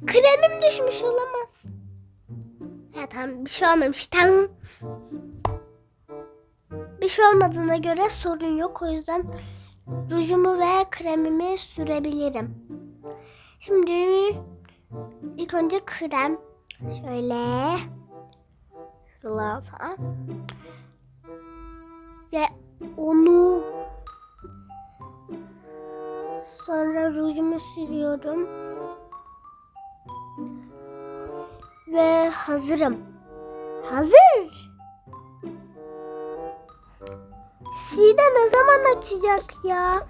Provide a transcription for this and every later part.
Ya. Kremim düşmüş olamaz. Ha tamam bir şey olmamış tamam. Bir şey olmadığına göre sorun yok. O yüzden rujumu ve kremimi sürebilirim. Şimdi ilk önce krem. Şöyle. Şuralara falan. Ve onu sonra rujumu sürüyorum. Ve hazırım. Hazır. Sida ne zaman açacak ya?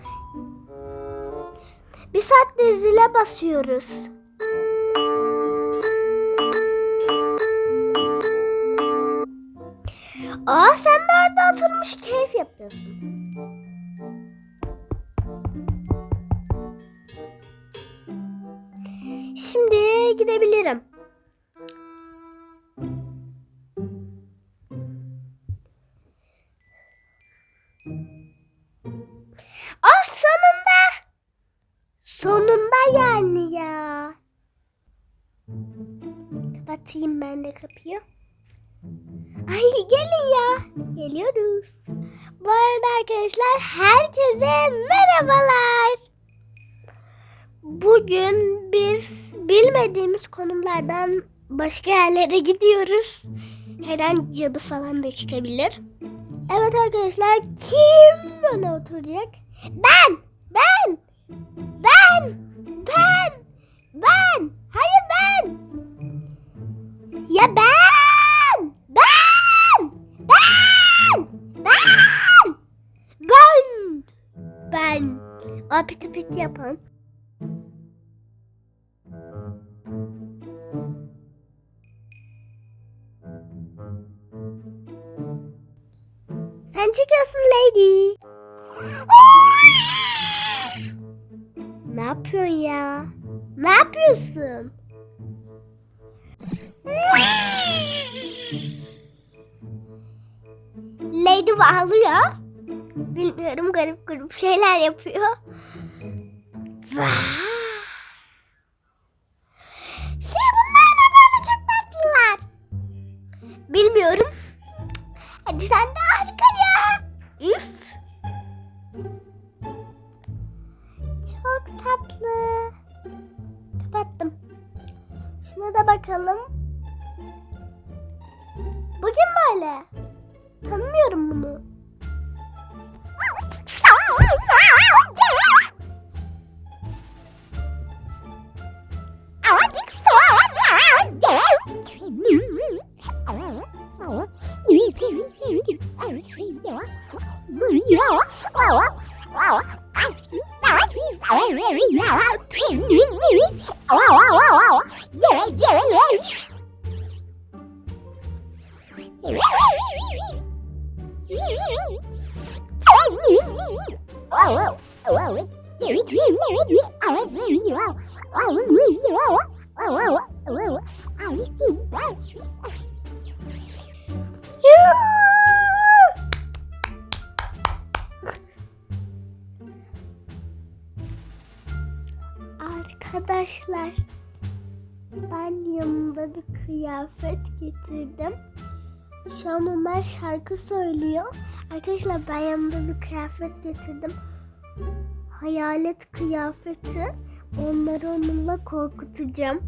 Bir saattir zile basıyoruz. Aa sen de orada oturmuş keyif yapıyorsun. Şimdi gidebilirim. Kapatayım ben de kapıyı. Ay gelin ya. Geliyoruz. Bu arada arkadaşlar herkese merhabalar. Bugün biz bilmediğimiz konumlardan başka yerlere gidiyoruz. Her an cadı falan da çıkabilir. Evet arkadaşlar kim bana oturacak? Ben! Ben! Ben! Ben! Ben! Hayır! Ya ben! Ben! Ben! Ben! Ben! Ben! O piti piti yapalım. Sen çıkıyorsun lady. ne yapıyorsun ya? Ne yapıyorsun? Lady ağlıyor. Bilmiyorum garip garip şeyler yapıyor. Siz bunlar ne böyle çok tatlılar. Bilmiyorum. Hadi sen de arkaya. Üf. Çok tatlı. Kapattım. Şuna da bakalım. Böyle? Tanımıyorum bunu. Arkadaşlar ben yanımda bir kıyafet getirdim. Şu an Ömer şarkı söylüyor. Arkadaşlar ben yanımda bir kıyafet getirdim. Hayalet kıyafeti. Onları onunla korkutacağım.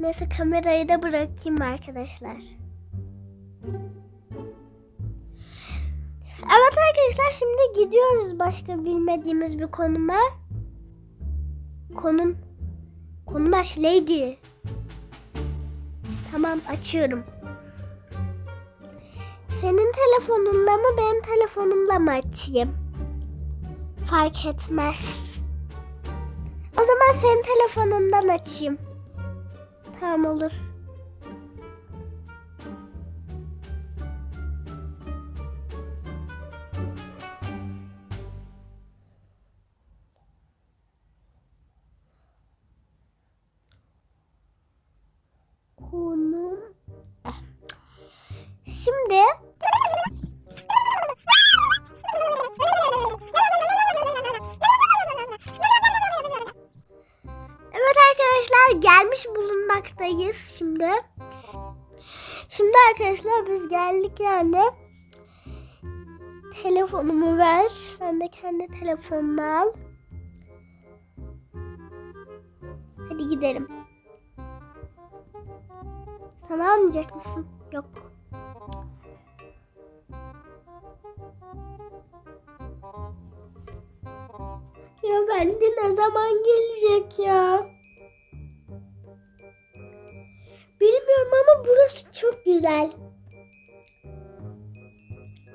Neyse kamerayı da bırakayım arkadaşlar. Arkadaşlar şimdi gidiyoruz başka bilmediğimiz bir konuma. Konum konum aç lady. Tamam açıyorum. Senin telefonunla mı benim telefonumla mı açayım? Fark etmez. O zaman senin telefonundan açayım. Tamam olur. Şimdi Evet arkadaşlar gelmiş bulunmaktayız şimdi. Şimdi arkadaşlar biz geldik yani. Telefonumu ver. Sen de kendi telefonunu al. Hadi gidelim. Sana almayacak mısın? Yok. Ya bende ne zaman gelecek ya? Bilmiyorum ama burası çok güzel.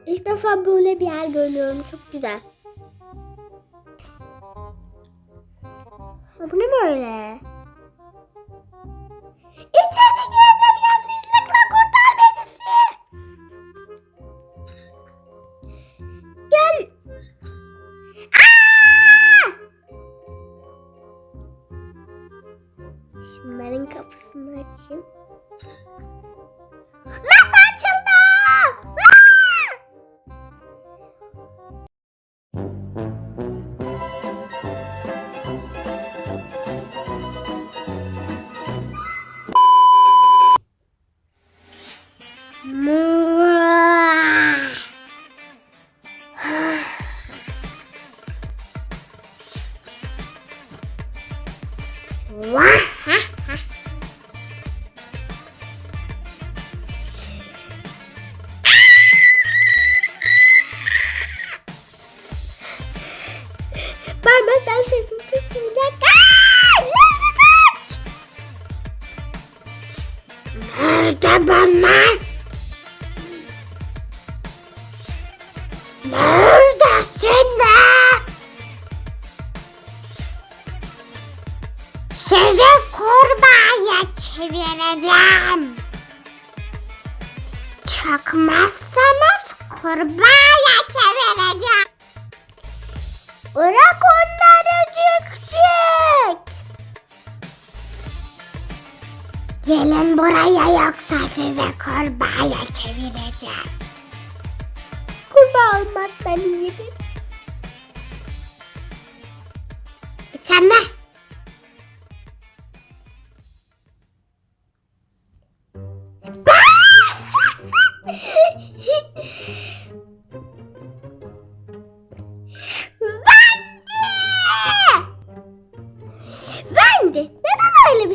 İlk defa böyle bir yer görüyorum. Çok güzel. Ha, bu ne böyle? Parmaktan sesim kısılacak. Nerede bunlar? Neredesiniz? Sizi kurbağaya çevireceğim. Çıkmazsanız kurbağaya çevireceğim. Bırak onları cık Gelin buraya yoksa sizi kurbağaya çevireceğim. Kurbağa olmaktan iyidir. Sen de.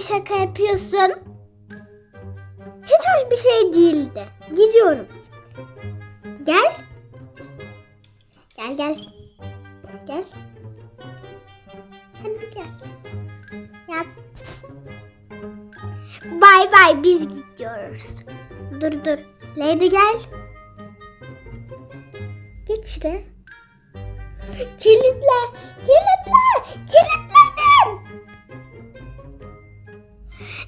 Şaka yapıyorsun? Hiç hoş bir şey değildi. Gidiyorum. Gel. Gel gel. Gel. Sen gel. Yap. Bay bay biz gidiyoruz. Dur dur. Lady gel. Geç şuraya. Kilitle. Kilitle. Kilitledim.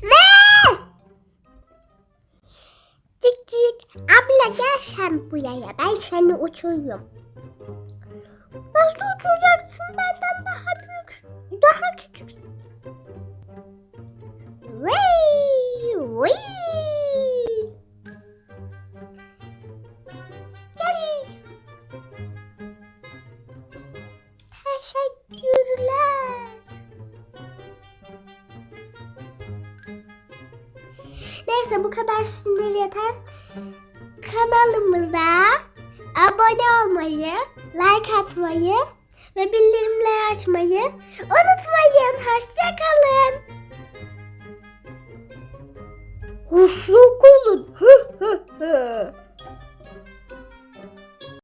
Ne? Cik cik. Abla gel sen buraya. Ben seni uçuruyorum. Nasıl uçuracaksın benden Neyse bu kadar sinir yeter. Kanalımıza abone olmayı, like atmayı ve bildirimleri açmayı unutmayın. Hoşçakalın. Hoşçakalın.